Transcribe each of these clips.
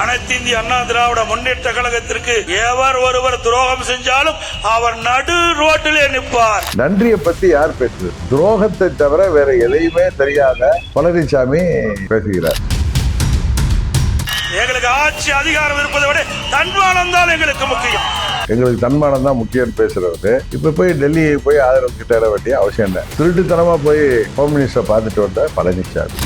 அனைத்து இந்திய அண்ணா திராவிட முன்னேற்ற கழகத்திற்கு எவர் ஒருவர் துரோகம் செஞ்சாலும் அவர் நடு ரோட்டிலே நிற்பார். நன்றியை பத்தி யார் பேசுறது? துரோகத்தை தவிர வேற எதையுமே தெரியாத பழனிசாமி பேசுகிறார். எங்களுக்கு ஆட்சி அதிகாரம் இருப்பதை விட தன்மானம் தான் எங்களுக்கு முக்கியம். எங்களுக்கு தன்மானம் தான் முக்கியம் பேசுறவரு. இப்ப போய் டெல்லி போய் ஆதரவு கிட்ட வேண்டிய அவசியம் இல்லை. திருட்டுத்தனமா போய் ஹோம் மினிஸ்டர் பார்த்துட்டு வந்த பழனிசாமி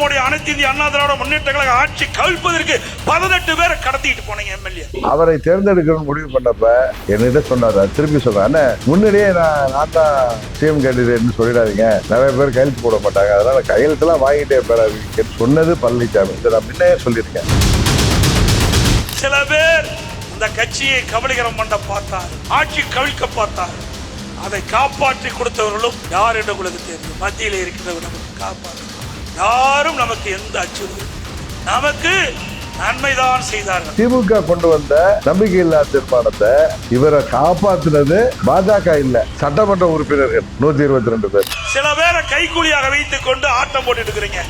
நம்முடைய அனைத்து இந்திய அண்ணா திராவிட முன்னேற்ற கழக ஆட்சி கவிழ்ப்பதற்கு பதினெட்டு பேரை கடத்திட்டு போனீங்க எம்எல்ஏ. அவரை தேர்ந்தெடுக்கணும்னு முடிவு பண்ணப்ப என்னிட்ட சொன்னார். சொல்றேன். அண்ணே, முன்னாடியே நான் நான் தான் சிஎம் கேண்டிடேட்னு சொல்லிடாதீங்க. நிறைய பேர் கையெழுத்து போட மாட்டாங்க. அதனால கையெழுத்துலாம் வாங்கிட்டே பெறாதீங்க சொன்னது பழனிசாமி இதை நான் முன்னையே சொல்லியிருக்கேன். சில பேர் இந்த கட்சியை கபலீகரம் பண்ண பார்த்தார். ஆட்சி கவிழ்க்க பார்த்தார். அதை காப்பாற்றி கொடுத்தவர்களும் யார் என்று உங்களுக்கு தெரியும். மத்தியில் இருக்கிறவர் நமக்கு காப்பாற்று யாரும் நமக்கு எந்த அச்சுறுத்தலும் நமக்கு நன்மைதான் செய்தார்கள். திமுக கொண்டு வந்த நம்பிக்கையில்லா தீர்மானத்தை இவரை காப்பாத்துனது பாஜக இல்ல சட்டமன்ற உறுப்பினர்கள் நூத்தி இருபத்தி ரெண்டு பேர். சில பேரை கைக்கூலியாக வைத்துக் கொண்டு ஆட்டம் போட்டுட்டு இருக்கிறீங்க.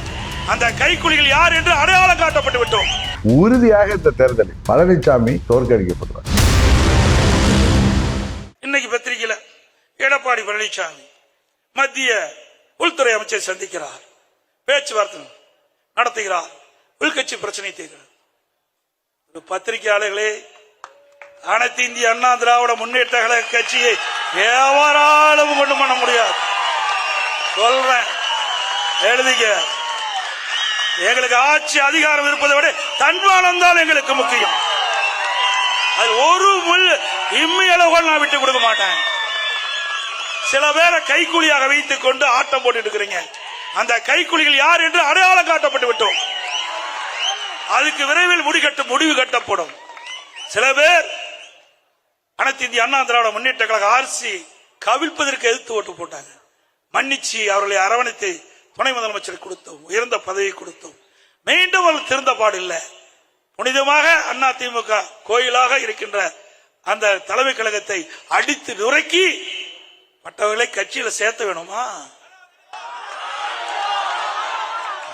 அந்த கைக்கூலிகள் யார் என்று அடையாளம் காட்டப்பட்டு விட்டோம். உறுதியாக இந்த தேர்தலில் பழனிசாமி தோற்கடிக்கப்படுவார் இன்னைக்கு பத்திரிகையில எடப்பாடி பழனிசாமி மத்திய உள்துறை அமைச்சரை சந்திக்கிறார். பேச்சுவார்த்தை நடத்துகிறார். உள்கட்சி பிரச்சனை தீர்க்கிறார் ஒரு பத்திரிகையாளர்களே அனைத்து இந்திய அண்ணா திராவிட முன்னேற்ற கழக கட்சியை எவராலும் கொண்டு பண்ண முடியாது. சொல்றேன் எழுதிக்க. எங்களுக்கு ஆட்சி அதிகாரம் இருப்பதை விட தன்மானம் தான் எங்களுக்கு முக்கியம். அது ஒரு முள் இம்மையளவு நான் விட்டு கொடுக்க மாட்டேன். சில பேரை கைக்கூலியாக வைத்துக் கொண்டு ஆட்டம் போட்டு இருக்கிறீங்க. அந்த கைக்குலிகள் யார் என்று அடையாளம் காட்டப்பட்டு விட்டோம். அதுக்கு விரைவில் முடிகட்ட முடிவு கட்டப்படும். சில பேர் அனைத்து இந்திய அண்ணா திராவிட முன்னேற்ற கழக ஆர்சி கவிழ்ப்பதற்கு எதிர்த்து ஓட்டு போட்டாங்க. மன்னிச்சு அவர்களை அரவணைத்து துணை முதலமைச்சர் கொடுத்தோம் உயர்ந்த பதவி கொடுத்தோம். மீண்டும் அவர்கள் திருந்த பாடில்லை புனிதமாக அண்ணா திமுக கோயிலாக இருக்கின்ற அந்த தலைமை கழகத்தை அடித்து நுரைக்கி மற்றவர்களை கட்சியில் சேர்த்த வேணுமா?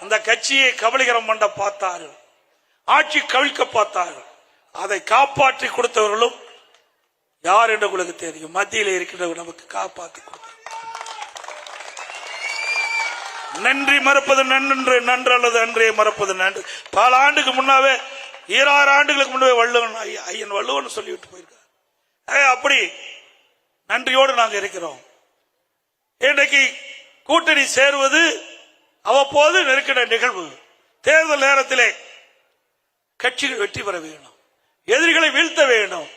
அந்த கட்சியை கபலிகரம் பண்ண பார்த்தார்கள். ஆட்சி கவிழ்க்க பார்த்தார்கள். அதை காப்பாற்றி கொடுத்தவர்களும் யார் என்று உங்களுக்கு தெரியும். மத்தியில் இருக்கின்றவர் நமக்கு காப்பாற்றி கொடுத்தார் நன்றி மறப்பது நன்று நன்று அல்லது அன்றே மறப்பது நன்று. பல ஆண்டுக்கு முன்னாவே ஈராறு ஆண்டுகளுக்கு முன்னாவே வள்ளுவன் ஐய- ஐயன் வள்ளுவன் சொல்லிவிட்டு போயிருக்கார். அப்படி நன்றியோடு நாங்கள் இருக்கிறோம். இன்றைக்கு கூட்டணி சேருவது அவ்வப்போது நெருக்கிற நிகழ்வு. தேர்தல் நேரத்திலே கட்சிகள் வெற்றி பெற வேண்டும். எதிரிகளை வீழ்த்த வேண்டும்.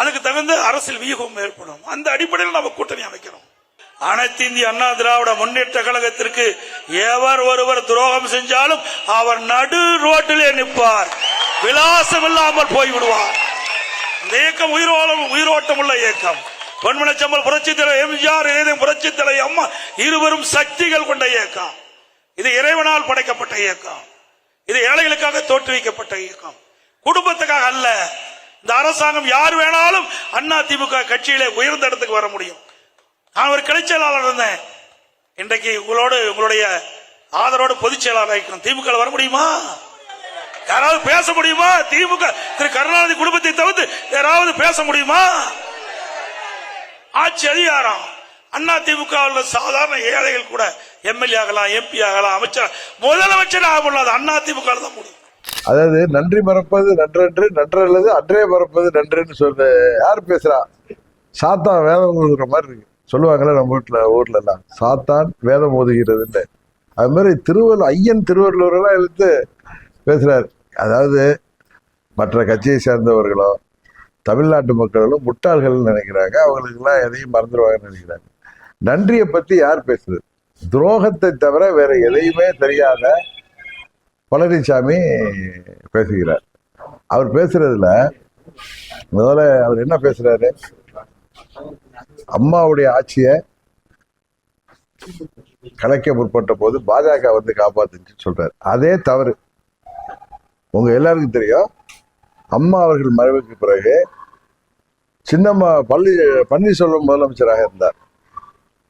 அதுக்கு தகுந்த அரசியல் வியூகம் ஏற்படும். அந்த அடிப்படையில் நம்ம கூட்டணி அமைக்கிறோம் அனைத்து இந்திய அண்ணா திராவிட முன்னேற்ற கழகத்திற்கு எவர் ஒருவர் துரோகம் செஞ்சாலும் அவர் நடு ரோட்டிலே நிற்பார். விலாசம் இல்லாமல் போய்விடுவார். இந்த இயக்கம் உயிரோலம் உயிரோட்டம் உள்ள இயக்கம். பொன்மனச்சம்பல் புரட்சி தலை எம்ஜிஆர் ஏதும் புரட்சி தலை அம்மா இருவரும் சக்திகள் கொண்ட இயக்கம். இது இறைவனால் படைக்கப்பட்ட இயக்கம். இது ஏழைகளுக்காக தோற்றுவிக்கப்பட்ட இயக்கம். குடும்பத்துக்காக அல்ல. இந்த அரசாங்கம் யார் வேணாலும் அண்ணா திமுக கட்சியிலே உயர்ந்த இடத்துக்கு வர முடியும். நான் ஒரு கிளை செயலாளர் இருந்தேன். இன்றைக்கு உங்களோடு உங்களுடைய ஆதரவோடு பொதுச் செயலாளர் திமுக வர முடியுமா? யாராவது பேச முடியுமா? திமுக திரு கருணாநிதி குடும்பத்தை தவிர்த்து யாராவது பேச முடியுமா? ஆட்சி அதிகாரம். அண்ணா திமுக உள்ள சாதாரண ஏழைகள் கூட எம்எல்ஏ ஆகலாம் எம்பி ஆகலாம் அமைச்சர் முதலமைச்சர் ஆக முடியாது. அண்ணா திமுக தான் முடியும். அதாவது நன்றி மறப்பது நன்றன்று நன்றல்லது அன்றே மறப்பது நன்றுன்னு சொல்லு யார் பேசுறா? சாத்தா வேதம் ஓதுகிற மாதிரி இருக்கு. சொல்லுவாங்களே நம்ம வீட்டுல ஊர்ல எல்லாம். சாத்தான் வேதம் ஓதுகிறதுன்னு. அது மாதிரி திருவள்ளுவர் ஐயன் திருவள்ளுவர் எழுத்து எடுத்து பேசுறாரு. அதாவது மற்ற கட்சியை சேர்ந்தவர்களோ தமிழ்நாட்டு மக்களும் முட்டாள்கள்னு நினைக்கிறாங்க. அவங்களுக்கெல்லாம் எதையும் மறந்துடுவாங்கன்னு நினைக்கிறாங்க. நன்றியை பத்தி யார் பேசுறது? துரோகத்தை தவிர வேற எதையுமே தெரியாத பழனிசாமி பேசுகிறார். அவர் பேசுறதுல முதல்ல அவர் என்ன பேசுறாரு? அம்மாவுடைய ஆட்சியை கலைக்க முற்பட்ட போது பாஜக வந்து காப்பாத்துச்சு சொல்றாரு. அதே தவறு. உங்க எல்லாருக்கும் தெரியும். அம்மா அவர்கள் மறைவுக்கு பிறகு சின்னம்மா பள்ளி பன்னீர்செல்வம் முதலமைச்சராக இருந்தார்.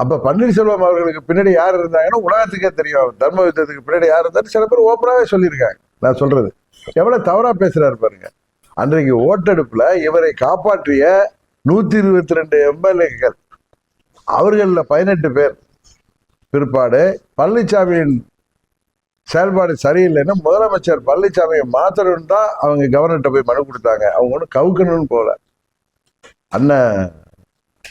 அப்ப பன்னீர்செல்வம் அவர்களுக்கு பின்னாடி யார் இருந்தாங்கன்னா உலகத்துக்கே தெரியும். தர்ம யுத்தத்துக்கு பின்னாடி யார் இருந்தாரு சில பேர் ஓப்பனாவே சொல்லியிருக்காங்க. நான் சொல்றது. எவ்வளவு தவறா பேசுறாரு பாருங்க. அன்றைக்கு ஓட்டெடுப்புல இவரை காப்பாற்றிய நூத்தி இருபத்தி ரெண்டு எம்எல்ஏக்கள். அவர்களில் பதினெட்டு பேர். பிற்பாடு பழனிசாமியின் செயல்பாடு சரியில்லைன்னு முதலமைச்சர் பழனிசாமியை மாத்தணும்னு தான் அவங்க கவர்னர்கிட்ட போய் மனு கொடுத்தாங்க. அவங்க ஒன்றும் கவுக்கணும்னு போகல. அண்ணன்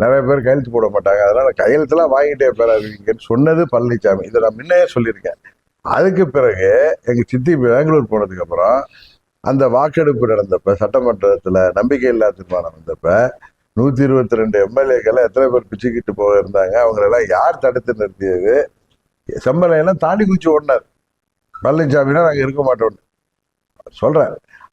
நிறைய பேர் கையெழுத்து போட மாட்டாங்க. அதனால கையெழுத்துலாம் வாங்கிட்டே பேராதீங்கன்னு சொன்னது பழனிசாமி இதை நான் முன்னையே சொல்லியிருக்கேன். அதுக்கு பிறகு எங்கள் சித்தி பெங்களூர் போனதுக்கு அப்புறம் அந்த வாக்கெடுப்பு நடந்தப்ப சட்டமன்றத்தில் நம்பிக்கை இல்லா தீர்மானம் வந்தப்ப நூற்றி இருபத்தி ரெண்டு எம்எல்ஏக்களை எத்தனை பேர் பிச்சுக்கிட்டு போக இருந்தாங்க. அவங்களெல்லாம் யார் தடுத்து நிறுத்தியது? செம்மலையெல்லாம் தாண்டி குச்சி ஓடினார். பழனிசாமினா நாங்கள் இருக்க மாட்டோம் சொல்கிறேன்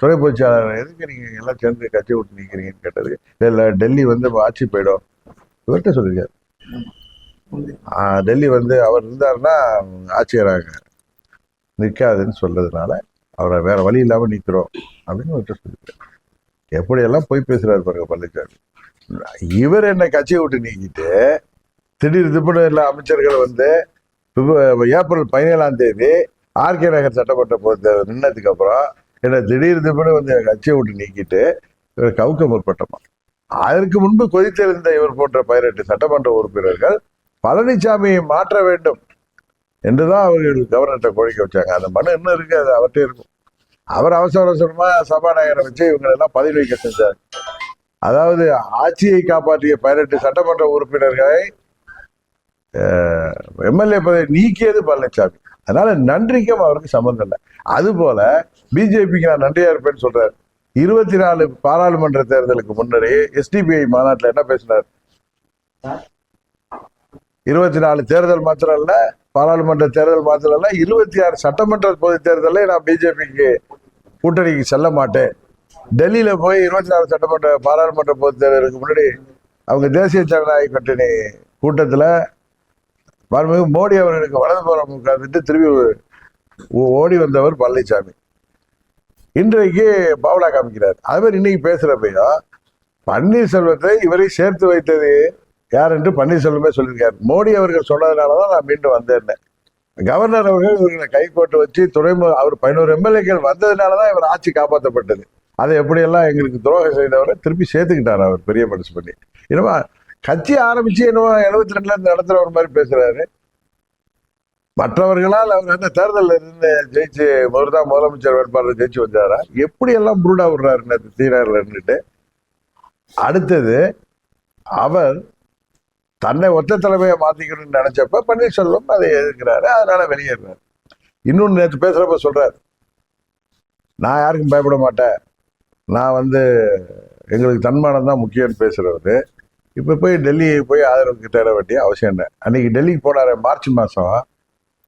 துறை பொதுச்சாளர் எதுக்கு நீங்கள் எல்லாம் சேர்ந்து கட்சி விட்டு நிற்கிறீங்கன்னு கேட்டது? இல்லை டெல்லி வந்து ஆட்சி போயிடும். இவர்கிட்ட சொல்லியிருக்காரு. டெல்லி வந்து அவர் இருந்தாருன்னா ஆட்சியராக நிற்காதுன்னு சொல்றதுனால அவரை வேற வழி இல்லாமல் நிற்கிறோம் அப்படின்னு இவர்கிட்ட சொல்லியிருக்காரு. எப்படியெல்லாம் போய் பேசுகிறார் பாருங்க பழனிசாமி இவர் என்ன கட்சியை விட்டு நீக்கிட்டு திடீர் திப்புன்னு எல்லா அமைச்சர்கள் வந்து ஏப்ரல் பதினேழாம் தேதி ஆர்கே நகர் சட்டமன்ற பொறுத்த நின்னதுக்கு அப்புறம் என்ன திடீர் திடீர்னு வந்து கட்சியை விட்டு நீக்கிட்டு இவர் கவுக்க முற்பட்டமா அதற்கு முன்பு கொதித்திருந்த இவர் போன்ற பதினெட்டு சட்டமன்ற உறுப்பினர்கள் பழனிசாமியை மாற்ற வேண்டும் என்றுதான் அவர்கள் கவர்னர்கிட்ட கோரிக்கை வச்சாங்க. அந்த மனு இன்னும் இருக்கு அது அவர்கிட்ட இருக்கும். அவர் அவசர அவசரமா சபாநாயகரை வச்சு இவங்களெல்லாம் பதவி வைக்க செஞ்சார். அதாவது ஆட்சியை காப்பாற்றிய பதினெட்டு சட்டமன்ற உறுப்பினர்களை எம்எல்ஏ பதவி நீக்கியது பழனிசாமி அதனால நன்றிக்கும் அவருக்கு சம்மந்தம் இல்லை. அதுபோல பிஜேபிக்கு நான் நன்றியா இருப்பேன்னு சொல்றாரு. இருபத்தி நாலு பாராளுமன்ற தேர்தலுக்கு முன்னாடி எஸ்டிபிஐ மாநாட்டில் என்ன பேசினார்? இருபத்தி நாலு தேர்தல் மாத்திரம் இல்ல பாராளுமன்ற தேர்தல் மாத்திரம் இல்ல இருபத்தி ஆறு சட்டமன்ற பொது தேர்தலில் நான் பிஜேபிக்கு கூட்டணிக்கு செல்ல மாட்டேன். டெல்லியில போய் இருபத்தி நாலு சட்டமன்ற பாராளுமன்ற பொது தேர்தலுக்கு முன்னாடி அவங்க தேசிய ஜனநாயக கூட்டணி கூட்டத்துல மாண்புமிகு மோடி அவர்களுக்கு வலது புறம் உட்கார்ந்துட்டு திரும்பி ஓடி வந்தவர் பழனிசாமி இன்றைக்கு பாவலா காமிக்கிறார். அது மாதிரி இன்னைக்கு பேசுகிறப்பையும் பன்னீர்செல்வத்தை இவரை சேர்த்து வைத்தது யார் என்று பன்னீர்செல்வமே சொல்லியிருக்கார். மோடி அவர்கள் சொன்னதுனால தான் நான் மீண்டும் வந்தேன் கவர்னர் அவர்கள் இவர்களை கை வச்சு துறைமுக அவர் பதினோரு எம்எல்ஏக்கள் வந்ததுனால தான் இவர் ஆட்சி காப்பாற்றப்பட்டது. அதை எப்படியெல்லாம் எங்களுக்கு துரோகம் செய்தவரை திருப்பி சேர்த்துக்கிட்டார் அவர் பெரிய மனசு பண்ணி. என்னமா கட்சி ஆரம்பிச்சு என்னவோ எழுபத்தி ரெண்டுல இருந்து ஒரு மாதிரி பேசுறாரு. மற்றவர்களால் அவர் என்ன தேர்தலில் இருந்து ஜெயிச்சு அவர் தான் முதலமைச்சர் வேட்பாளர் ஜெயிச்சு வந்தாரா? எப்படி எல்லாம் புருடா விடுறாரு நேற்று தீராரில் இருந்துட்டு அடுத்தது அவர் தன்னை ஒத்த தலைமையை மாத்திக்கணும்னு நினைச்சப்ப பன்னீர்செல்வம் அதை எதிர்க்கிறாரு அதனால வெளியேறாரு. இன்னொன்று நேற்று பேசுகிறப்ப சொல்கிறார் நான் யாருக்கும் பயப்பட மாட்டேன். நான் வந்து எங்களுக்கு தன்மானம் தான் முக்கியம்னு பேசுறவரு. இப்போ போய் டெல்லி போய் ஆதரவுக்கு தேட வேண்டிய அவசியம் என்ன? அன்றைக்கி டெல்லிக்கு போனார் மார்ச் மாதம்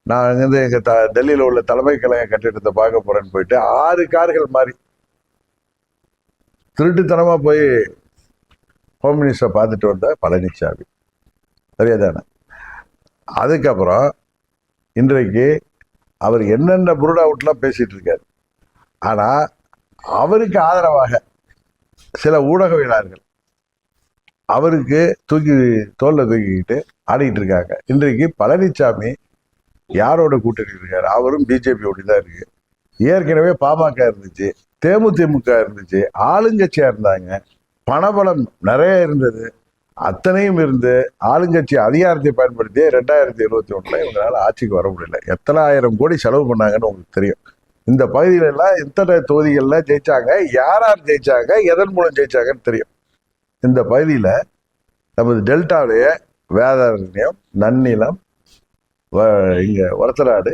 நான் அங்கேருந்து எங்க த டெல்லியில உள்ள தலைமை கழக கட்டிடத்தை பார்க்க போறேன்னு போயிட்டு ஆறு கார்கள் மாறி திருட்டுத்தனமா போய் ஹோம் மினிஸ்டரை பார்த்துட்டு வந்த பழனிசாமி சரியாதானே? அதுக்கப்புறம் இன்றைக்கு அவர் என்னென்ன புருடா அவுட்லாம் பேசிட்டு இருக்காரு. ஆனால் அவருக்கு ஆதரவாக சில ஊடகவியலாளர்கள் அவருக்கு தூக்கி தோலில் தூக்கிக்கிட்டு ஆடிக்கிட்டு இருக்காங்க. இன்றைக்கு பழனிசாமி யாரோட கூட்டணி இருக்காரு அவரும் பிஜேபியோட தான் இருக்கு. ஏற்கனவே பாமக இருந்துச்சு தேமுதிமுக இருந்துச்சு ஆளுங்கட்சியா இருந்தாங்க. பணபலம் நிறைய இருந்தது. அத்தனையும் இருந்து ஆளுங்கட்சி அதிகாரத்தை பயன்படுத்தி ரெண்டாயிரத்தி இருபத்தி ஒன்றில் இவங்களால ஆட்சிக்கு வர முடியல. எத்தனை ஆயிரம் கோடி செலவு பண்ணாங்கன்னு உங்களுக்கு தெரியும். இந்த பகுதியில எல்லாம் எத்தனை தொகுதிகளில் ஜெயிச்சாங்க யார் யார் ஜெயிச்சாங்க எதன் மூலம் ஜெயிச்சாங்கன்னு தெரியும். இந்த பகுதியில நமது டெல்டாவிலேயே வேதாரண்யம் நன்னிலம் இங்கே ஒரத்தநாடு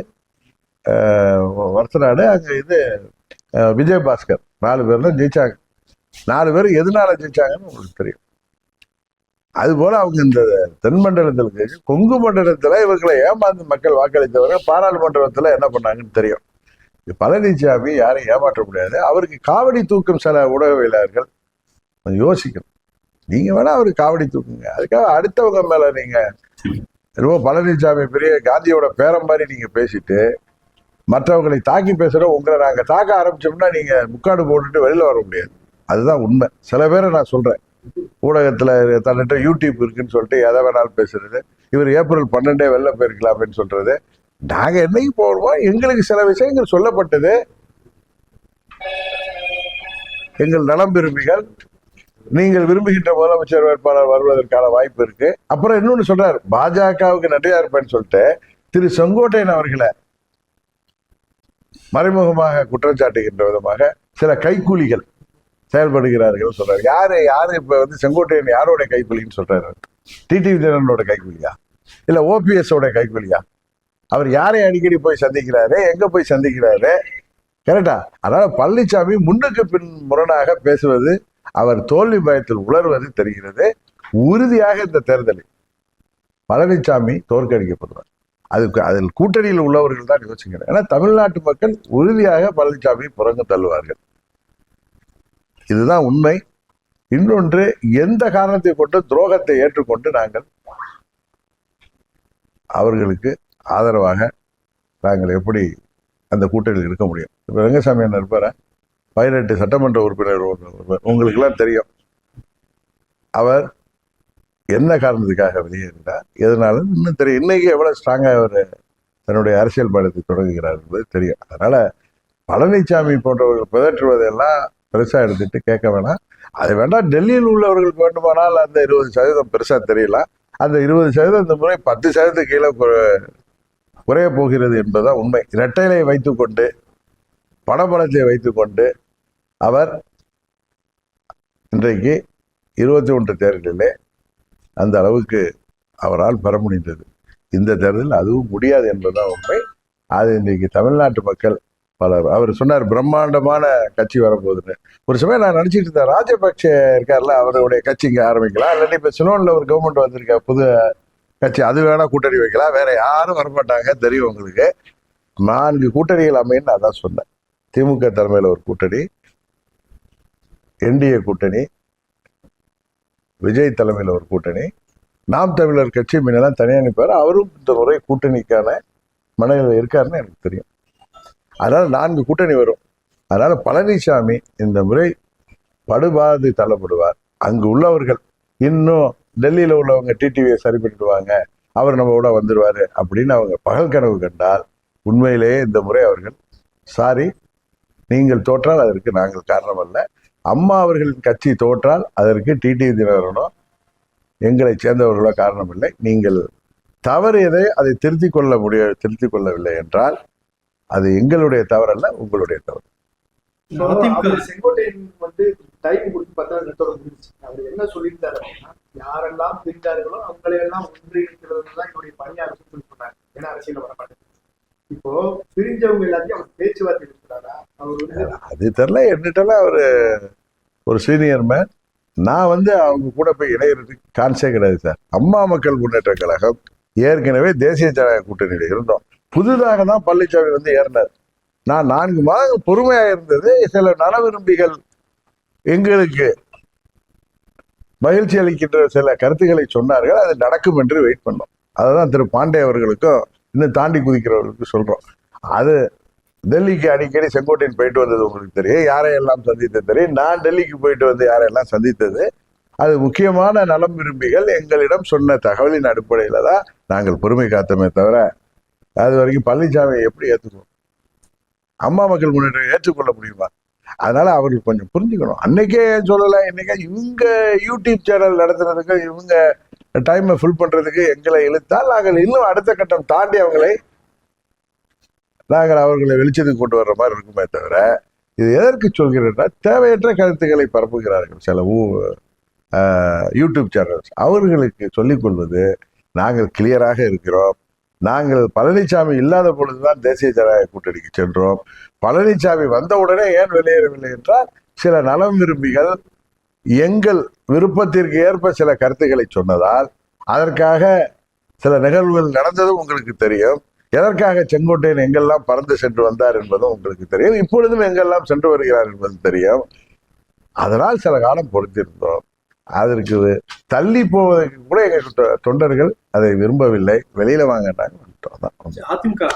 ஒரத்தநாடு அங்கே இது விஜய் விஜயபாஸ்கர். நாலு பேர் தான் ஜெயிச்சாங்க. நாலு பேர் எதனால ஜெயிச்சாங்கன்னு உங்களுக்கு தெரியும். அதுபோல் அவங்க இந்த தென் மண்டலத்தில் கொங்கு மண்டலத்தில் இவர்களை ஏமாந்து மக்கள் வாக்களித்தவங்க பாராளுமன்றத்தில் என்ன பண்ணாங்கன்னு தெரியும். இது பழனிசாமி யாரையும் ஏமாற்ற முடியாது. அவருக்கு காவடி தூக்கும் சில ஊடகவியலாளர்கள் கொஞ்சம் யோசிக்கணும். நீங்கள் வேணால் அவருக்கு காவடி தூக்குங்க. அதுக்காக அடுத்தவங்க மேலே நீங்கள் என்னவோ பழனிசாமி பெரிய காந்தியோட பேரம் மாதிரி நீங்க பேசிட்டு மற்றவங்களை தாக்கி பேசுகிற உங்களை நாங்கள் தாக்க ஆரம்பிச்சோம்னா நீங்கள் முக்காடு போட்டுட்டு வெளியில் வர முடியாது. அதுதான் உண்மை. சில பேரை நான் சொல்கிறேன் ஊடகத்தில் தன்னிட்ட யூடியூப் இருக்குன்னு சொல்லிட்டு எதை வேணாலும் பேசுறது. இவர் ஏப்ரல் பன்னெண்டே வெளில போயிருக்கலாமேன்னு சொல்றது. நாங்கள் என்னைக்கு போடுவோம் எங்களுக்கு சில விஷயங்கள் சொல்லப்பட்டது. எங்கள் நலம் விரும்பிகள் நீங்கள் விரும்புகின்ற முதலமைச்சர் வேட்பாளர் வருவதற்கான வாய்ப்பு இருக்கு. அப்புறம் இன்னொன்னு சொல்றாரு பாஜகவுக்கு நன்றியா இருப்பேன்னு சொல்லிட்டு திரு செங்கோட்டையன் அவர்களை மறைமுகமாக குற்றம் சாட்டுகின்ற விதமாக சில கைக்கூலிகள் செயல்படுகிறார்கள் சொல்றாரு. யாரு யாரு இப்ப வந்து செங்கோட்டையன் யாரோட கைக்கூலின்னு சொல்றாரு? டிடிவி தினனோட கைக்கூலியா? இல்ல ஓபிஎஸ் ஓட கைக்கூலியா? அவர் யாரை அடிக்கடி போய் சந்திக்கிறாரு? எங்க போய் சந்திக்கிறாரு? கரெக்டா அதனால பழனிசாமி முன்னுக்கு பின் முரணாக பேசுவது அவர் தோல்வி பயத்தில் உணர்வது தெரிகிறது. உறுதியாக இந்த தேர்தலில் பழனிசாமி தோற்கடிக்கப்படுவார். அதுக்கு அதில் கூட்டணியில் உள்ளவர்கள் தான் யோசிக்கிறேன் ஏன்னா தமிழ்நாட்டு மக்கள் உறுதியாக பழனிசாமி புறங்க தள்ளுவார்கள். இதுதான் உண்மை. இன்னொன்று எந்த காரணத்தை கொண்டு துரோகத்தை ஏற்றுக்கொண்டு நாங்கள் அவர்களுக்கு ஆதரவாக நாங்கள் எப்படி அந்த கூட்டணியில் இருக்க முடியும்? இப்போ ரங்கசாமி என்ன இருப்பாரா? பதினெட்டு சட்டமன்ற உறுப்பினர் உங்களுக்கெல்லாம் தெரியும். அவர் என்ன காரணத்துக்காக வெளியேறினார்? எதனால? இன்னும் தெரியும். இன்னைக்கு எவ்வளோ ஸ்ட்ராங்காக அவர் தன்னுடைய அரசியல் பயணத்தை தொடங்குகிறார் என்பது தெரியும். அதனால் பழனிசாமி போன்றவர்கள் பிதற்றுவதெல்லாம் பெருசாக எடுத்துட்டு கேட்க வேணாம். அது வேண்டாம் டெல்லியில் உள்ளவர்களுக்கு வேண்டுமானால் அந்த இருபது சதவீதம் பெருசாக தெரியல அந்த இருபது சதவீதம் இந்த முறை பத்து சதவீதம் கீழே குறைய போகிறது என்பதுதான் உண்மை. இரட்டைகளை வைத்துக்கொண்டு பணபலத்தை வைத்துக்கொண்டு அவர் இன்றைக்கு இருபத்தி ஒன்று தேர்தலிலே அந்த அளவுக்கு அவரால் பெற முடிந்தது. இந்த தேர்தலில் அதுவும் முடியாது என்பதுதான் உண்மை. அது இன்றைக்கு தமிழ்நாட்டு மக்கள் பலர் அவர் சொன்னார் பிரம்மாண்டமான கட்சி வரப்போகுதுன்னு ஒரு சமயம் நான் நினச்சிட்டு இருந்தேன் ராஜபக்ஷ இருக்கார்ல அவருடைய கட்சி இங்கே ஆரம்பிக்கலாம். இல்லாட்டி இப்போ சிலோனில் ஒரு கவர்மெண்ட் வந்திருக்கா புது கட்சி அது வேணால் கூட்டணி வைக்கலாம். வேற யாரும் வரமாட்டாங்க தெரியும் உங்களுக்கு. நான்கு கூட்டணிகள் அமைன்னு நான் தான் சொன்னேன். திமுக தலைமையில் ஒரு கூட்டணி என்டிஏ கூட்டணி விஜய் தலைமையில் ஒரு கூட்டணி. நாம் தமிழர் கட்சி முன்னெல்லாம் தனியாக நிற்பார் அவரும் இந்த முறை கூட்டணிக்கான மனதில் இருக்காருன்னு எனக்கு தெரியும். அதனால நான்கு கூட்டணி வரும். அதனால பழனிசாமி இந்த முறை படுபாது தள்ளப்படுவார். அங்கு உள்ளவர்கள் இன்னும் டெல்லியில உள்ளவங்க டிடிவியை சரி பண்ணிடுவாங்க. அவர் நம்ம கூட வந்துடுவார் அப்படின்னு அவங்க பகல் கனவு கண்டால் உண்மையிலேயே இந்த முறை அவர்கள் சாரி நீங்கள் தோற்றால் அதற்கு நாங்கள் காரணம் அல்ல அம்மா அவர்களின் கட்சி தோற்றால் அதற்கு டிடிவி தினகரனோ எங்களை சேர்ந்தவர்களோ காரணம் இல்லை நீங்கள் தவறியதை அதை திருத்திக் கொள்ள முடிய திருத்திக் கொள்ளவில்லை என்றால் அது எங்களுடைய தவறல்ல உங்களுடைய தவறு. செங்கோட்டையன் வந்து டைம் கொடுத்து பார்த்தா நெட்டோட முடிஞ்சிச்சு அவர் என்ன சொல்லியிருந்தாரு அப்படின்னா யாரெல்லாம் பிரிந்தார்களோ அவங்களை எல்லாம் ஒன்றிணைக்கிறது தான் என்னுடைய பணியா இருக்குன்னு சொல்லி சொன்னாங்க ஏன்னா அரசியல் வர மாட்டேங்குது. இப்போ பிரிஞ்சவங்க எல்லாத்தையும் அவர் பேச்சுவார்த்தை இருக்கிறாரா அவர் வந்து அது தெரில என்னட்டெல்லாம் அவர் ஒரு சீனியர் மேன் நான் வந்து அவங்க கூட போய் இணையறதுக்கு சான்ஸே கிடையாது சார் அம்மா மக்கள் முன்னேற்ற கழகம் ஏற்கனவே தேசிய ஜனநாயக கூட்டணியில் இருந்தோம். புதிதாக தான் பழனிசாமி வந்து ஏறினார். நான் நான்கு மாதங்கள் பொறுமையாக இருந்தது. சில நல விரும்பிகள் எங்களுக்கு மகிழ்ச்சி அளிக்கின்ற சில கருத்துக்களை சொன்னார்கள். அது நடக்கும் என்று வெயிட் பண்ணோம். அதை தான் திரு பாண்டே அவர்களுக்கும் இன்னும் தாண்டி குதிக்கிறவர்களுக்கு சொல்கிறோம் அது டெல்லிக்கு அடிக்கடி செங்கோட்டையன் போயிட்டு வந்தது உங்களுக்கு தெரியும். யாரையெல்லாம் சந்தித்தது தெரியும். நான் டெல்லிக்கு போயிட்டு வந்து யாரையெல்லாம் சந்தித்தது அது முக்கியமான நலம் விரும்பிகள் எங்களிடம் சொன்ன தகவலின் அடிப்படையில் தான் நாங்கள் பொறுமை காத்தோமே தவிர அது வரைக்கும் பழனிசாமியை எப்படி ஏற்றுக்குவோம் அம்மா மக்கள் முன்னேற்றம் ஏற்றுக்கொள்ள முடியுமா? அதனால அவர்கள் கொஞ்சம் புரிஞ்சுக்கணும். அன்னைக்கே சொல்லலை இன்னைக்கே இவங்க யூடியூப் சேனல் நடத்துறதுக்கு இவங்க டைமை ஃபில் பண்ணுறதுக்கு எங்களை இழுத்தால் நாங்கள் இன்னும் அடுத்த கட்டம் தாண்டி அவங்களை நாங்கள் அவர்களை வெளிச்சத்துக்கு கொண்டு வர்ற மாதிரி இருக்குமே தவிர இது எதற்கு சொல்கிறேன்னா தேவையற்ற கருத்துக்களை பரப்புகிறார்கள் சில ஊ- யூடியூப் சேனல்ஸ் அவர்களுக்கு சொல்லிக் கொள்வது நாங்கள் கிளியராக இருக்கிறோம். நாங்கள் பழனிசாமி இல்லாத பொழுதுதான் தேசிய ஜனநாயக கூட்டணிக்கு சென்றோம். பழனிசாமி வந்தவுடனே ஏன் வெளியேறவில்லை என்றால் சில நலம் விரும்பிகள் எங்கள் விருப்பத்திற்கு ஏற்ப சில கருத்துக்களை சொன்னதால் அதற்காக சில நிகழ்வுகள் நடந்ததும் உங்களுக்கு தெரியும். எதற்காக செங்கோட்டையன் எங்கெல்லாம் பறந்து சென்று வந்தார் என்பதும் உங்களுக்கு தெரியும். இப்பொழுதும் எங்கெல்லாம் சென்று வருகிறார் என்பது தெரியும். அதனால் சில காலம் பொறுத்திருந்தோம். அதற்கு தள்ளி போவதற்கு கூட எங்க தொ- தொண்டர்கள் அதை விரும்பவில்லை. வெளியில வாங்கிட்டாங்க. அதிமுக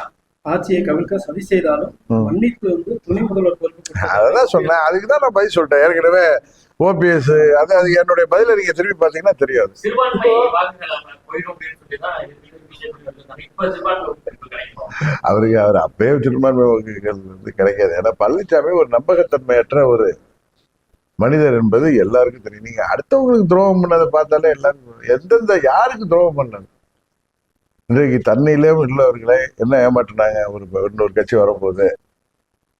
ஆட்சியை கவிழ்க்க சதி செய்தாலும். மன்னிப்பு வந்து துணை முதல்வர். அதான் சொன்னேன். அதுக்கு தான் நான் பதில் சொல்லிட்டேன். ஏற்கனவே ஓபிஎஸ் அது அது என்னுடைய பதில நீங்க திரும்பி பார்த்தீங்கன்னா தெரியாது. அவருக்கு அவர் அப்பயே சிறுபான்மை வாக்குகள் வந்து கிடைக்காது. ஏன்னா பழனிசாமி ஒரு நம்பகத்தன்மையற்ற ஒரு மனிதர் என்பது எல்லாருக்கும் தெரியும். நீங்க அடுத்தவங்களுக்கு துரோகம் பண்ணதை பார்த்தாலே எல்லாரும் எந்தெந்த யாருக்கு துரோகம் பண்ணாங்க இன்றைக்கு தண்ணியிலே உள்ளவர்களை என்ன ஏமாற்றினாங்க? ஒரு இன்னொரு கட்சி வரப்போகுது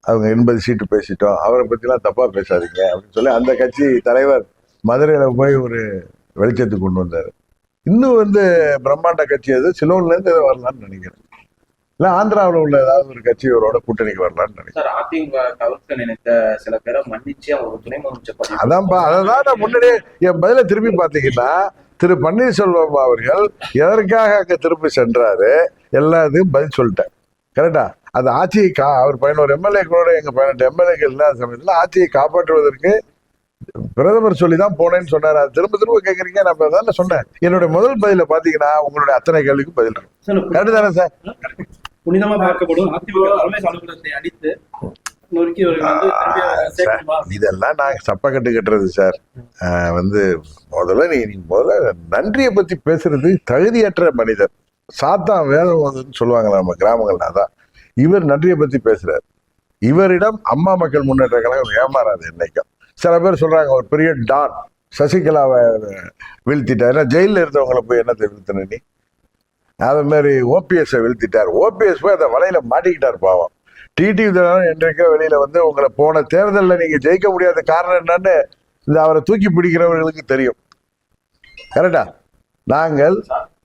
அவங்க எண்பது சீட்டு பேசிட்டோம். அவரை பத்திலாம் தப்பா பேசாதீங்க அப்படின்னு சொல்லி அந்த கட்சி தலைவர் மதுரையில போய் ஒரு வெளிச்சத்துக்கு கொண்டு வந்தாரு. இன்னும் வந்து பிரம்மாண்ட கட்சி அது. சிலோன்ல இருந்து ஏதோ வரலாம்னு நினைக்கிறேன். இல்ல ஆந்திராவுல உள்ள ஏதாவது ஒரு கட்சி இவரோட கூட்டணிக்கு வரலாம்னு நினைக்கிறேன். அதிமுக கவிழ்க்க நினைத்த சில பேரை மன்னிச்சு அவங்க துணை முதலமைச்சர் அதான்ப்பா அதான் நான் முன்னாடியே என் பதில திருப்பி பார்த்தீங்கன்னா திரு பன்னீர்செல்வம் அவர்கள் எதற்காக அங்க திருப்பி சென்றாரு? எல்லாத்தையும் பதில் சொல்லிட்டேன். கரெக்டா அந்த ஆட்சியை கா அவர் பதினோரு எம்எல்ஏக்களோட எங்க பதினெட்டு எம்எல்ஏக்கள் இல்லாத சமயத்துல ஆட்சியை காப்பாற்றுவதற்கு பிரதமர் சொல்லி தான் போனேன்னு சொன்னாரு. அது திரும்ப திரும்ப கேக்குறீங்க. நான் அதான் சொன்னேன். என்னோட முதல் பதில பாத்தீங்கன்னா உங்களுடைய அத்தனை கேள்விக்கும் பதில் கரெக்டு தானே சார்? புனிதமா பார்க்கப்படும். அதிமுக அடித்து இதெல்லாம் நான் சப்பக்கட்டு கட்டுறது சார். வந்து முதல்ல நீ முதல்ல நன்றியை பத்தி பேசுறது தகுதியற்ற மனிதர். சாத்தான் வேதம் வந்ததுன்னு சொல்லுவாங்க நம்ம கிராமங்கள்ல அதான். இவர் நன்றியை பத்தி பேசுறாரு. இவரிடம் அம்மா மக்கள் முன்னேற்ற கழகம் ஏமாறாது என்னைக்கும். சில பேர் சொல்றாங்க ஒரு பெரிய டான். சசிகலாவை வீழ்த்திட்டார். ஏன்னா ஜெயிலில் இருந்தவங்களை போய் என்ன வீழ்த்தின நீ? அது மாதிரி ஓபிஎஸ்ஸை வீழ்த்திட்டார். ஓபிஎஸ் போய் அந்த வலையில மாட்டிக்கிட்டார் பாவம். டிடி தினம் என்றைக்கோ வெளியில வந்து உங்களை போன தேர்தலில் நீங்க ஜெயிக்க முடியாத காரணம் என்னன்னு இந்த அவரை தூக்கி பிடிக்கிறவர்களுக்கு தெரியும். கரெக்டா நாங்கள்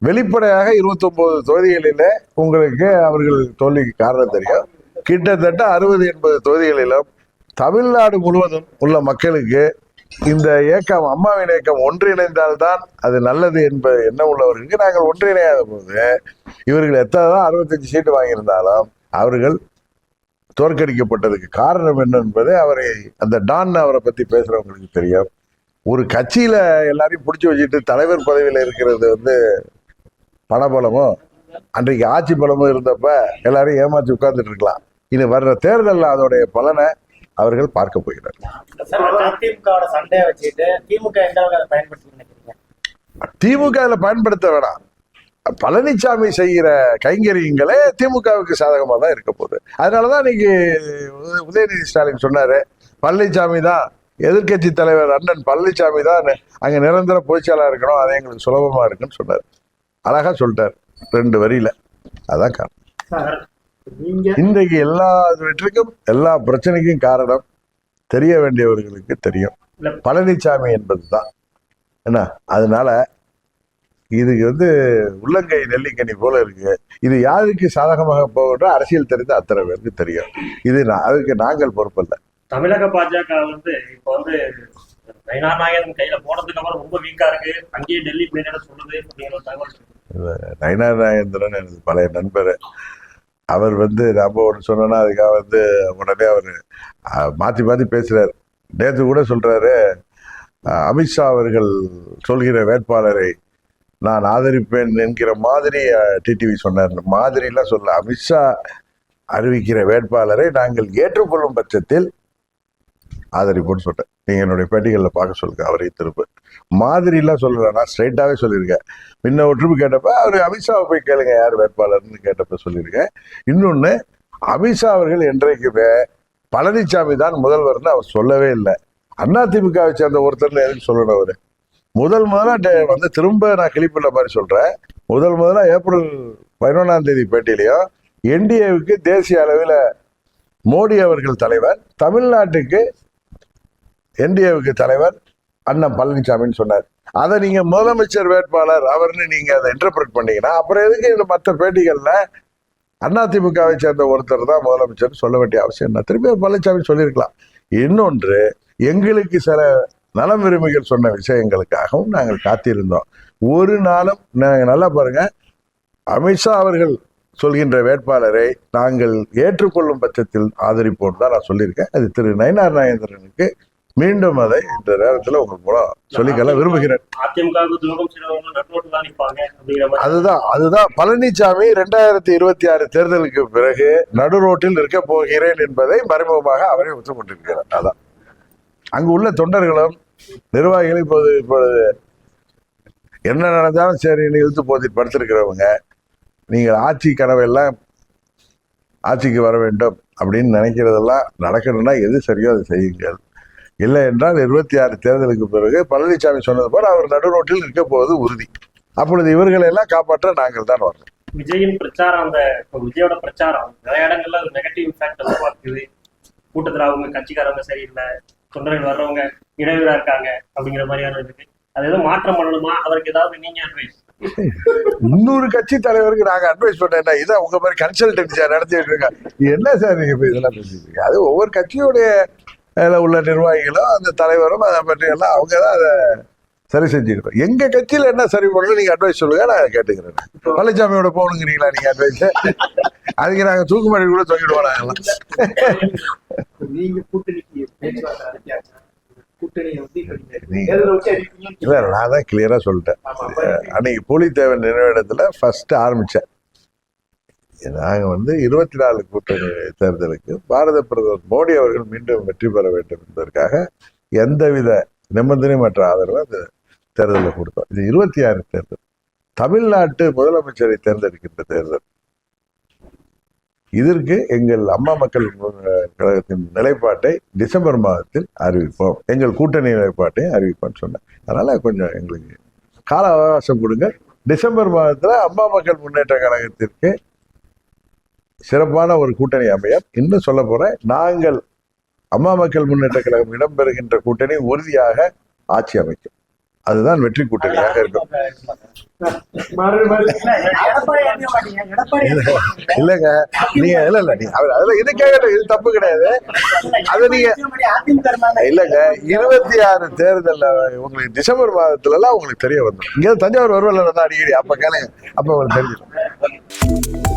வெளிப்படையாக 29 தொகுதிகளில உங்களுக்கு அவர்கள் தோல்விக்கு காரணம் தெரியும். கிட்டத்தட்ட அறுபது எண்பது தொகுதிகளிலும் தமிழ்நாடு முழுவதும் உள்ள மக்களுக்கு இந்த இயக்கம் அம்மாவின் இயக்கம் ஒன்றிணைந்தால்தான் அது நல்லது என்பது எண்ணம் உள்ளவர்களுக்கு நாங்கள் ஒன்றிணையாத போது இவர்கள் எத்தனை தான் அறுபத்தஞ்சு சீட்டு வாங்கியிருந்தாலும் அவர்கள் தோற்கடிக்கப்பட்டதுக்கு காரணம் என்ன என்பதை அவரை அந்த டான் அவரை பத்தி பேசுறவங்களுக்கு தெரியும். ஒரு கட்சியில எல்லாரையும் பிடிச்சி வச்சுட்டு தலைவர் பதவியில இருக்கிறது வந்து பணபலமும் அன்றைக்கு ஆட்சி பலமும் இருந்தப்ப எல்லாரையும் ஏமாத்தி உட்கார்ந்துட்டு இருக்கலாம். இனி வர்ற தேர்தலில் அதோடைய பலனை அவர்கள் பார்க்க போகிறார் திமுக பயன்படுத்தி வேணாம். பழனிசாமி செய்கிற கைங்கரியங்களே திமுகவுக்கு சாதகமாக தான் இருக்க போகுது. அதனாலதான் இன்னைக்கு உத- உதயநிதி ஸ்டாலின் சொன்னாரு பழனிசாமி தான் எதிர்க்கட்சி தலைவர் அண்ணன் பழனிசாமி தான் அங்க நிரந்தர பொதுச்செயலாளர் இருக்கணும் அது எங்களுக்கு சுலபமா இருக்குன்னு சொன்னார். அழகா சொல்லிட்டார். ரெண்டு வரியில. அதான் காரணம். இன்றைக்கு எல்லா வெற்றிக்கும் எல்லா பிரச்சனைக்கும் காரணம் தெரிய வேண்டியவர்களுக்கு தெரியும். பழனிசாமி என்பது தான் என்ன? அதனால இதுக்கு வந்து உள்ளங்கை நெல்லிக்கனி போல இருக்கு. இது யாருக்கு சாதகமாக போகின்ற அரசியல் தெரிந்த அத்தனை பேருக்கு தெரியும். இது அதுக்கு நாங்கள் பொறுப்பல்ல. தமிழக பாஜக வந்து இப்ப வந்து நயினார் நாயகன் கையில போனதுக்கு அப்புறம் ரொம்ப வீக்கா இருக்கு. அங்கேயே டெல்லி பிளேனோட சொல்லுது அப்படிங்கிற தகவல். நயனார் நாகேந்திரன் எனது பழைய நண்பர். அவர் வந்து நம்ம ஒன்று சொன்னோன்னா அதுக்காக வந்து உடனே அவர் மாற்றி மாற்றி பேசுகிறார் நேற்று கூட சொல்கிறாரு அமித்ஷா அவர்கள் சொல்கிற வேட்பாளரை நான் ஆதரிப்பேன் என்கிற மாதிரி டிடிவி சொன்னார். மாதிரிலாம் சொல்ல அமித்ஷா அறிவிக்கிற வேட்பாளரை நாங்கள் ஏற்றுக்கொள்ளும் பட்சத்தில் ஆதரிப்போம்னு சொல்கிறேன் நீங்கள் என்னுடைய பேட்டிகளில் பார்க்க சொல்லுங்கள் அவரை திரும்ப. மாதிரிலாம் சொல்லலை நான் ஸ்ட்ரைட்டாகவே சொல்லியிருக்கேன். முன்ன ஒற்றுமை கேட்டப்ப அவர் அமித்ஷாவை போய் கேளுங்க யார் வேட்பாளர்னு கேட்டப்ப சொல்லியிருக்கேன். இன்னொன்று அமித்ஷா அவர்கள் என்றைக்குமே பழனிசாமி தான் முதல்வர்னு அவர் சொல்லவே இல்லை. அதிமுகவை சேர்ந்த ஒருத்தர்னு எதுக்கு சொல்லணும் அவர்? முதல் முதலாக வந்து திரும்ப நான் கிளிப்புள்ள மாதிரி சொல்கிறேன் முதல் முதலா ஏப்ரல் பதினொன்றாம் தேதி பேட்டியிலையும் என்டிஏவுக்கு தேசிய அளவில் மோடி அவர்கள் தலைவர் தமிழ்நாட்டுக்கு என்டிஏவுக்கு தலைவர் அண்ணன் பழனிசாமின்னு சொன்னார். அதை நீங்க முதலமைச்சர் வேட்பாளர் அவர்னு நீங்க அதை இன்டர்பிரட் பண்ணீங்கன்னா அப்புறம் எதுக்கு இந்த மற்ற பேட்டிகள்ல அதிமுகவை சேர்ந்த ஒருத்தர் தான் முதலமைச்சர் சொல்ல வேண்டிய அவசியம் என்ன திருப்பி பழனிசாமி சொல்லியிருக்கலாம். இன்னொன்று எங்களுக்கு சில நலம் விரும்பிகள் சொன்ன விஷயங்களுக்காகவும் நாங்கள் காத்திருந்தோம். ஒரு நாளும் நாங்கள் நல்லா பாருங்க அமித்ஷா அவர்கள் சொல்கின்ற வேட்பாளரை நாங்கள் ஏற்றுக்கொள்ளும் பட்சத்தில் ஆதரிப்போம் தான் நான் சொல்லியிருக்கேன். அது திரு நயனார் நாகேந்திரனுக்கு மீண்டும் அதை இந்த நேரத்தில் உங்கள் மூலம் சொல்லிக்கொள்ள விரும்புகிறேன். அதுதான் அதுதான். பழனிசாமி ரெண்டாயிரத்தி இருபத்தி ஆறு தேர்தலுக்கு பிறகு நடு ரோட்டில் இருக்க போகிறேன் என்பதை மறைமுகமாக அவரே ஒத்துக்கொண்டிருக்கிறார் அதான். அங்கு உள்ள தொண்டர்களும் நிர்வாகிகளும் இப்போது இப்பொழுது என்ன நடந்தாலும் சரின்னு இழுத்து போத்தி படுத்திருக்கிறவங்க நீங்கள் ஆட்சி கனவெல்லாம் ஆட்சிக்கு வர வேண்டும் அப்படின்னு நினைக்கிறதெல்லாம் நடக்கணும்னா எது சரியோ அதை செய்யுங்கள். இல்லை என்றால் இருபத்தி ஆறு தேர்தலுக்கு பிறகு பழனிசாமி சொன்னது போல அவர் நடு ரோட்டில் இருக்க போவது உறுதி. அப்பொழுது இவர்களை எல்லாம் காப்பாற்ற நாங்கள் தான் வரணும். விஜயின் பிரச்சாரம் அந்த விஜயோட பிரச்சாரம் நிறைய இடங்கள்ல நெகட்டிவ் இம்பாக்ட் உருவாக்குது கூட்டத்துல அவங்க கட்சிக்காரவங்க சரியில்லை தொண்டர்கள் வர்றவங்க இடையூறா இருக்காங்க அப்படிங்கிற மாதிரியான இருக்கு அது எதுவும் மாற்றம் பண்ணணுமா? அவருக்கு ஏதாவது நீங்க அட்வைஸ் இன்னொரு கட்சி தலைவருக்கு நாங்க அட்வைஸ் பண்ணேன்னா இதான் உங்க மாதிரி கன்சல்டன்சியா நடத்திட்டு இருக்காங்க. என்ன சார் நீங்க இதெல்லாம் பேசிட்டு இருக்கீங்க? அது ஒவ்வொரு கட்சியுடைய அதுல உள்ள நிர்வாகிகளும் அந்த தலைவரும் அதை பற்றி எல்லாம் அவங்க தான் அதை சரி செஞ்சுக்கிட்டோம் எங்க கட்சியில என்ன சரி பண்ணணும் நீங்க அட்வைஸ் சொல்லுங்க நான் கேட்டுக்கிறேன் பழனிசாமியோட போகணுங்கிறீங்களா நீங்க அட்வைஸ் அதுக்கு நாங்க தூக்குமாடி கூட தொங்கிடுவோம் நாங்கெல்லாம் நீங்க கூட்டணிக்கு பேச்சுவார்த்தை நடத்தியாச்சா கூட்டணியை வந்து இப்ப நீங்க நீங்க- தேர்தலை வச்சு அடிப்பீங்கன்னு இல்ல நான் தான் கிளியரா சொல்லிட்டேன். அன்னைக்கு புலித்தேவன் நினைவிடத்துல ஃபர்ஸ்ட் ஆரம்பிச்சேன். நாங்கள் வந்து இருபத்தி நாலு கூட்டணி தேர்தலுக்கு பாரத பிரதமர் மோடி அவர்கள் மீண்டும் வெற்றி பெற வேண்டும் என்பதற்காக எந்தவித நிபந்தனையமற்ற ஆதரவு அந்த தேர்தலில் கொடுத்தோம். இது இருபத்தி ஆறு தேர்தல். தமிழ்நாட்டு முதலமைச்சரை தேர்ந்தெடுக்கின்ற தேர்தல். இதற்கு எங்கள் அம்மா மக்கள் கழகத்தின் நிலைப்பாட்டை டிசம்பர் மாதத்தில் அறிவிப்போம். எங்கள் கூட்டணி நிலைப்பாட்டை அறிவிப்போம்னு சொன்னேன். அதனால கொஞ்சம் எங்களுக்கு கால அவகாசம் கொடுங்க. டிசம்பர் மாதத்துல அம்மா மக்கள் முன்னேற்ற கழகத்திற்கு சிறப்பான ஒரு கூட்டணி அமையும் இன்னும் சொல்ல போறேன் நாங்கள் அம்மா மக்கள் முன்னேற்ற கழகம் இடம்பெறுகின்ற கூட்டணி உறுதியாக ஆட்சி அமைக்கும். அதுதான் வெற்றி கூட்டணியாக இருக்கும். இல்லைங்க நீங்க இல்ல இல்ல நீங்க அவர் அதுல இது கேட்கட்டும் இது தப்பு கிடையாது. அது நீங்க. இல்லைங்க இருபத்தி ஆறு தேர்தல்ல உங்களுக்கு டிசம்பர் மாதத்துல எல்லாம் உங்களுக்கு தெரிய வரும் இங்க தஞ்சாவூர் வருவல அடிக்கடி அப்ப கேளுங்க அப்ப உங்களுக்கு தெரிஞ்சிடும்.